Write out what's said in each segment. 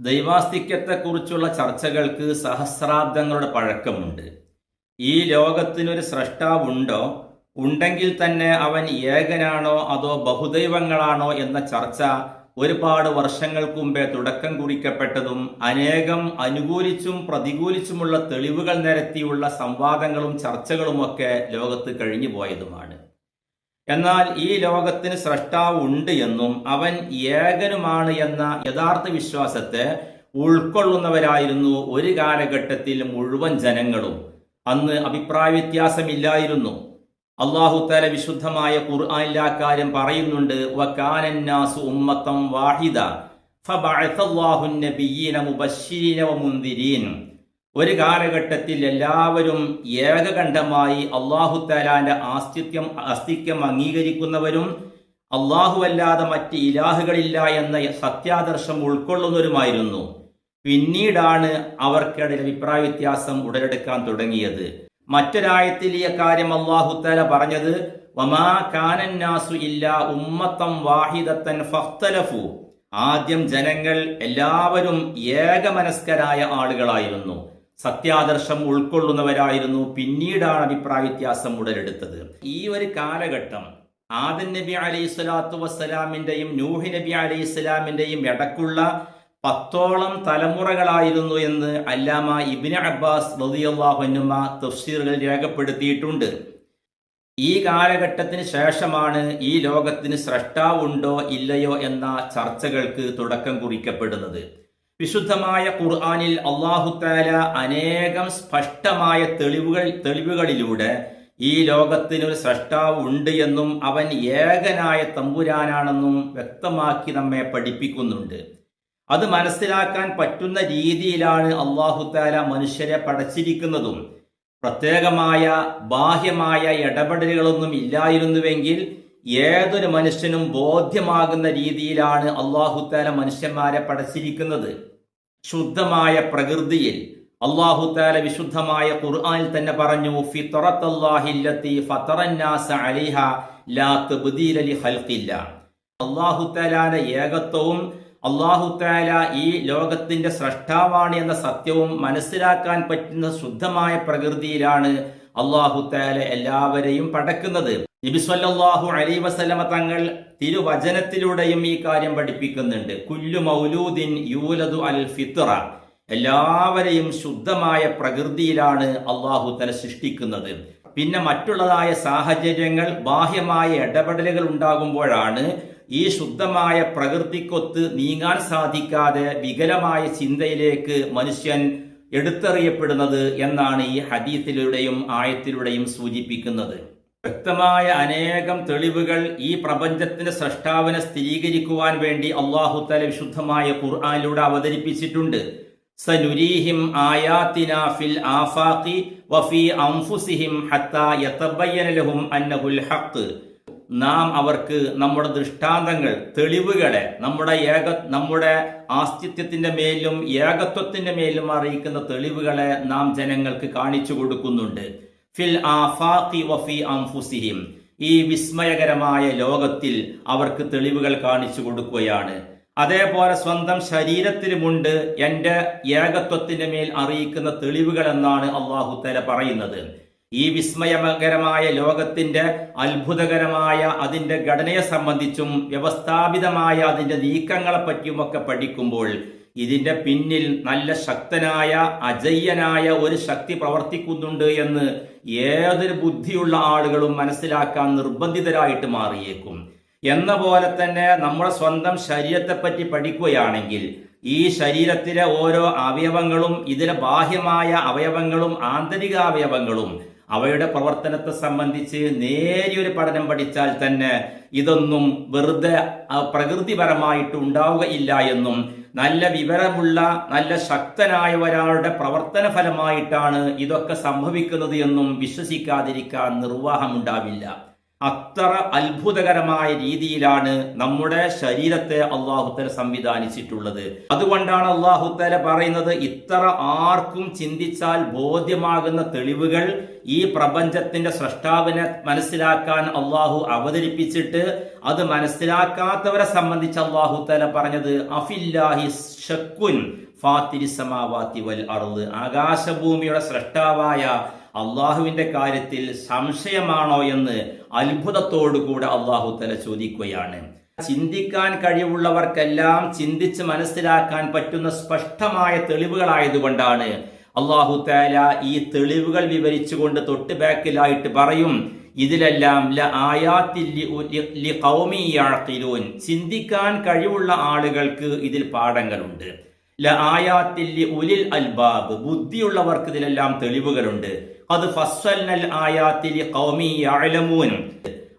ദൈവാസ്തിക്യത്തെക്കുറിച്ചുള്ള ചർച്ചകൾക്ക് സഹസ്രാബ്ദങ്ങളുടെ പഴക്കമുണ്ട്. ഈ ലോകത്തിനൊരു സ്രഷ്ടാവുണ്ടോ? ഉണ്ടെങ്കിൽ തന്നെ അവൻ ഏകനാണോ അതോ ബഹുദൈവങ്ങളാണോ എന്ന ചർച്ച ഒരുപാട് വർഷങ്ങൾക്ക് മുമ്പേ തുടക്കം കുറിക്കപ്പെട്ടതും അനേകം അനുകൂലിച്ചും പ്രതികൂലിച്ചുമുള്ള തെളിവുകൾ നിരത്തിയുള്ള സംവാദങ്ങളും ചർച്ചകളുമൊക്കെ ലോകത്ത് കഴിഞ്ഞു പോയതുമാണ് എന്നാൽ ഈ ലോകത്തിന് സ്രഷ്ടാവ് ഉണ്ട് എന്നും അവൻ ഏകനുമാണ് എന്ന യഥാർത്ഥ വിശ്വാസത്തെ ഉൾക്കൊള്ളുന്നവരായിരുന്നു ഒരു കാലഘട്ടത്തിൽ മുഴുവൻ ജനങ്ങളും. അന്ന് അഭിപ്രായ വ്യത്യാസമില്ലായിരുന്നു. അള്ളാഹു തല വിശുദ്ധമായ കാര്യം പറയുന്നുണ്ട് വക്കാനന്നാസു ഉമ്മത്തം വാഹിദ ഒരു കാലഘട്ടത്തിൽ എല്ലാവരും ഏകകണ്ഠമായി അള്ളാഹു താലാന്റെ ആസ്തിത്യം അസ്തിത്യം അംഗീകരിക്കുന്നവരും അള്ളാഹു അല്ലാതെ മറ്റ് ഇലാഹുകളില്ല എന്ന സത്യാദർശം ഉൾക്കൊള്ളുന്നവരുമായിരുന്നു. പിന്നീടാണ് അവർക്കിടയിൽ അഭിപ്രായ വ്യത്യാസം ഉടലെടുക്കാൻ തുടങ്ങിയത്. മറ്റൊരായത്തിൽ ഈ കാര്യം അള്ളാഹു താല പറഞ്ഞത് വമാ കാനന്നാസു ഉമ്മത്തം വാഹിദത്തൻ ആദ്യം ജനങ്ങൾ എല്ലാവരും ഏകമനസ്കരായ ആളുകളായിരുന്നു. സത്യാദർശം ഉൾക്കൊള്ളുന്നവരായിരുന്നു പിന്നീടാണ് അഭിപ്രായ വ്യത്യാസം ഉടലെടുത്തത്. ഈ ഒരു കാലഘട്ടം ആദൻ നബി അലൈഹി സ്വലാത്തു വസ്സലാമിന്റെയും നൂഹി നബി അലൈഹി സ്വലാമിന്റെയും ഇടക്കുള്ള പത്തോളം തലമുറകളായിരുന്നു എന്ന് അല്ലാമ ഇബിന് അബ്ബാസ് റളിയല്ലാഹുനുമ തഫ്സീറുകൾ രേഖപ്പെടുത്തിയിട്ടുണ്ട്. ഈ കാലഘട്ടത്തിന് ശേഷമാണ് ഈ ലോകത്തിന് സ്രഷ്ടാവുണ്ടോ ഇല്ലയോ എന്ന ചർച്ചകൾക്ക് തുടക്കം കുറിക്കപ്പെടുന്നത്. വിശുദ്ധമായ ഖുർആനിൽ അള്ളാഹുത്താല അനേകം സ്പഷ്ടമായ തെളിവുകൾ തെളിവുകളിലൂടെ ഈ ലോകത്തിനൊരു സ്രഷ്ടാവ് ഉണ്ട് എന്നും അവൻ ഏകനായ തമ്പുരാനാണെന്നും വ്യക്തമാക്കി നമ്മെ പഠിപ്പിക്കുന്നുണ്ട്. അത് മനസ്സിലാക്കാൻ പറ്റുന്ന രീതിയിലാണ് അള്ളാഹുത്താല മനുഷ്യരെ പടച്ചിരിക്കുന്നതും. പ്രത്യേകമായ ബാഹ്യമായ ഇടപെടലുകളൊന്നും ഇല്ലായിരുന്നുവെങ്കിൽ ഏതൊരു മനുഷ്യനും ബോധ്യമാകുന്ന രീതിയിലാണ് അള്ളാഹുത്താല മനുഷ്യന്മാരെ പടച്ചിരിക്കുന്നത്. ശുദ്ധമായ പ്രകൃതിയിൽ അള്ളാഹു താല വിശുദ്ധമായ ഖുർആനിൽ തന്നെ പറഞ്ഞു അള്ളാഹു ഫത്തറന്നാസ ഏകത്വവും ലാ താല ഈ ലോകത്തിന്റെ സ്രഷ്ടാവാണ് എന്ന സത്യവും മനസ്സിലാക്കാൻ പറ്റുന്ന ശുദ്ധമായ പ്രകൃതിയിലാണ് അള്ളാഹുത്താല എല്ലാവരെയും പടക്കുന്നത്. നബിസ്വല്ലാഹു അലൈ വസല്ലമ തങ്ങൾ തിരുവചനത്തിലൂടെയും ഈ കാര്യം പഠിപ്പിക്കുന്നുണ്ട്. കുല്ലു മൗലൂദിൻ യൂലദു അൽ ഫിത്ര എല്ലാവരെയും ശുദ്ധമായ പ്രകൃതിയിലാണ് അള്ളാഹു തല സൃഷ്ടിക്കുന്നത്. പിന്നെ മറ്റുള്ളതായ സാഹചര്യങ്ങൾ ബാഹ്യമായ ഇടപെടലുകൾ ഉണ്ടാകുമ്പോഴാണ് ഈ ശുദ്ധമായ പ്രകൃതിക്കൊത്ത് നീങ്ങാൻ സാധിക്കാതെ വികലമായ ചിന്തയിലേക്ക് മനുഷ്യൻ എടുത്തെറിയപ്പെടുന്നത് എന്നാണ് ഈ ഹദീസിലൂടെയും ആയത്തിലൂടെയും സൂചിപ്പിക്കുന്നത്. വ്യക്തമായ അനേകം തെളിവുകൾ ഈ പ്രപഞ്ചത്തിന്റെ സൃഷ്ടാവിനെ സ്ഥിരീകരിക്കുവാൻ വേണ്ടി അള്ളാഹു തല വിശുദ്ധമായ ഖുർആാനിലൂടെ അവതരിപ്പിച്ചിട്ടുണ്ട്. സനുരീഹിം ആയാത്തിന ഫിൽ ആഫാഖി അന്നഹുൽ ഹഖ്. നാം അവർക്ക് നമ്മുടെ ദൃഷ്ടാന്തങ്ങൾ തെളിവുകളെ നമ്മുടെ ഏക നമ്മുടെ ആസ്തിത്വത്തിന്റെ മേലും ഏകത്വത്തിന്റെ മേലും അറിയിക്കുന്ന തെളിവുകളെ നാം ജനങ്ങൾക്ക് കാണിച്ചു കൊടുക്കുന്നുണ്ട്. ഫിൽ ആഫാഖി വഫി അംഫുസിഹിം ഈ വിസ്മയകരമായ ലോകത്തിൽ അവർക്ക് തെളിവുകൾ കാണിച്ചു കൊടുക്കുകയാണ്. അതേപോലെ സ്വന്തം ശരീരത്തിലുമുണ്ട്. എന്റെ ഏകത്വത്തിന്റെ മേൽ അറിയിക്കുന്ന തെളിവുകൾ എന്നാണ് അള്ളാഹുത്തല പറയുന്നത്. ഈ വിസ്മയകരമായ ലോകത്തിന്റെ അത്ഭുതകരമായ അതിന്റെ ഘടനയെ സംബന്ധിച്ചും വ്യവസ്ഥാപിതമായ അതിന്റെ നീക്കങ്ങളെ പറ്റിയുമൊക്കെ പഠിക്കുമ്പോൾ ഇതിന്റെ പിന്നിൽ നല്ല ശക്തനായ അജയ്യനായ ഒരു ശക്തി പ്രവർത്തിക്കുന്നുണ്ട് എന്ന് ഏതൊരു ബുദ്ധിയുള്ള ആളുകളും മനസ്സിലാക്കാൻ നിർബന്ധിതരായിട്ട് മാറിയേക്കും. എന്ന പോലെ തന്നെ നമ്മുടെ സ്വന്തം ശരീരത്തെപ്പറ്റി പഠിക്കുകയാണെങ്കിൽ ഈ ശരീരത്തിലെ ഓരോ അവയവങ്ങളും ഇതിലെ ബാഹ്യമായ അവയവങ്ങളും ആന്തരിക അവയവങ്ങളും അവയുടെ പ്രവർത്തനത്തെ സംബന്ധിച്ച് നേരിയൊരു പഠനം പഠിച്ചാൽ തന്നെ ഇതൊന്നും വെറുതെ പ്രകൃതിപരമായിട്ട് ഉണ്ടാവുകയില്ല എന്നും നല്ല വിവരമുള്ള നല്ല ശക്തനായ ഒരാളുടെ പ്രവർത്തന ഫലമായിട്ടാണ് ഇതൊക്കെ സംഭവിക്കുന്നത് എന്നും വിശ്വസിക്കാതിരിക്കാൻ നിർവാഹമുണ്ടാവില്ല. അത്ര അത്ഭുതകരമായ രീതിയിലാണ് നമ്മുടെ ശരീരത്തെ അള്ളാഹുത്തല സംവിധാനിച്ചിട്ടുള്ളത്. അതുകൊണ്ടാണ് അള്ളാഹുത്തല പറയുന്നത് ഇത്ര ആർക്കും ചിന്തിച്ചാൽ ബോധ്യമാകുന്ന തെളിവുകൾ ഈ പ്രപഞ്ചത്തിന്റെ സൃഷ്ടാവിനെ മനസ്സിലാക്കാൻ അള്ളാഹു അവതരിപ്പിച്ചിട്ട് അത് മനസ്സിലാക്കാത്തവരെ സംബന്ധിച്ച് അള്ളാഹുത്തല പറഞ്ഞത് അഫില്ലാഹി ഷക്കുൻ ഫാത്തിരിസമാവാത്തി വൽ അറുത് ആകാശഭൂമിയുടെ സൃഷ്ടാവായ അള്ളാഹുവിന്റെ കാര്യത്തിൽ സംശയമാണോ എന്ന് അത്ഭുതത്തോടുകൂടെ അള്ളാഹു തല ചോദിക്കുകയാണ്. ചിന്തിക്കാൻ കഴിവുള്ളവർക്കെല്ലാം ചിന്തിച്ച് മനസ്സിലാക്കാൻ പറ്റുന്ന സ്പഷ്ടമായ തെളിവുകളായതുകൊണ്ടാണ് അള്ളാഹു താല ഈ തെളിവുകൾ വിവരിച്ചുകൊണ്ട് തൊട്ട് ബാക്കിലായിട്ട് പറയും ഇതിലെല്ലാം ചിന്തിക്കാൻ കഴിവുള്ള ആളുകൾക്ക് ഇതിൽ പാഠങ്ങളുണ്ട്. ല ആയാത്തില്ലി ഉലിൽ അൽബാബ്. ബുദ്ധിയുള്ളവർക്ക് ഇതിലെല്ലാം തെളിവുകളുണ്ട്. അത് ഫസ്സൽനൽ ആയാത്തിൽ ഖൗമി യഅലമൂൻ.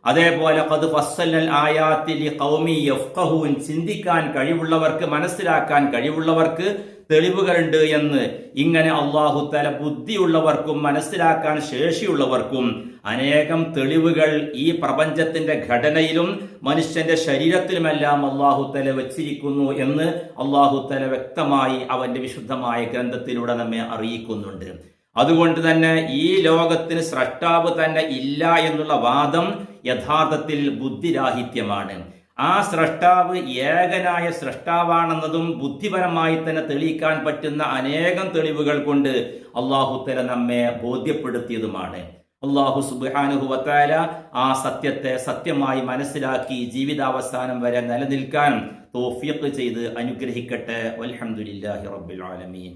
അതേപോലെ കത് ഫസ്സൽ ആയാത്തിൽ കൗമി യഫ്ഖഹൂൻ. ചിന്തിക്കാൻ കഴിവുള്ളവർക്ക് മനസ്സിലാക്കാൻ കഴിവുള്ളവർക്ക് തെളിവുകളുണ്ട് എന്ന് ഇങ്ങനെ അള്ളാഹു തല ബുദ്ധിയുള്ളവർക്കും മനസ്സിലാക്കാൻ ശേഷിയുള്ളവർക്കും അനേകം തെളിവുകൾ ഈ പ്രപഞ്ചത്തിന്റെ ഘടനയിലും മനുഷ്യന്റെ ശരീരത്തിലുമെല്ലാം അള്ളാഹു തല വെച്ചിരിക്കുന്നു എന്ന് അള്ളാഹു തല വ്യക്തമായി അവന്റെ വിശുദ്ധമായ ഗ്രന്ഥത്തിലൂടെ നമ്മെ അറിയിക്കുന്നുണ്ട്. അതുകൊണ്ട് തന്നെ ഈ ലോകത്തിന് സ്രഷ്ടാവ് തന്നെ ഇല്ല എന്നുള്ള വാദം യഥാർത്ഥത്തിൽ ബുദ്ധിരാഹിത്യമാണ്. ആ സ്രഷ്ടാവ് ഏകനായ സ്രഷ്ടാവാണെന്നതും ബുദ്ധിപരമായി തന്നെ തെളിയിക്കാൻ പറ്റുന്ന അനേകം തെളിവുകൾ കൊണ്ട് അള്ളാഹുത്തല നമ്മെ ബോധ്യപ്പെടുത്തിയതുമാണ്. അള്ളാഹു സുബാനുഹുവത്താല ആ സത്യത്തെ സത്യമായി മനസ്സിലാക്കി ജീവിതാവസാനം വരെ നിലനിൽക്കാൻ തോഫിയത്ത് ചെയ്ത് അനുഗ്രഹിക്കട്ടെ. അലഹമുല്ലാഹി റബ്ബിൽ ആലമീൻ.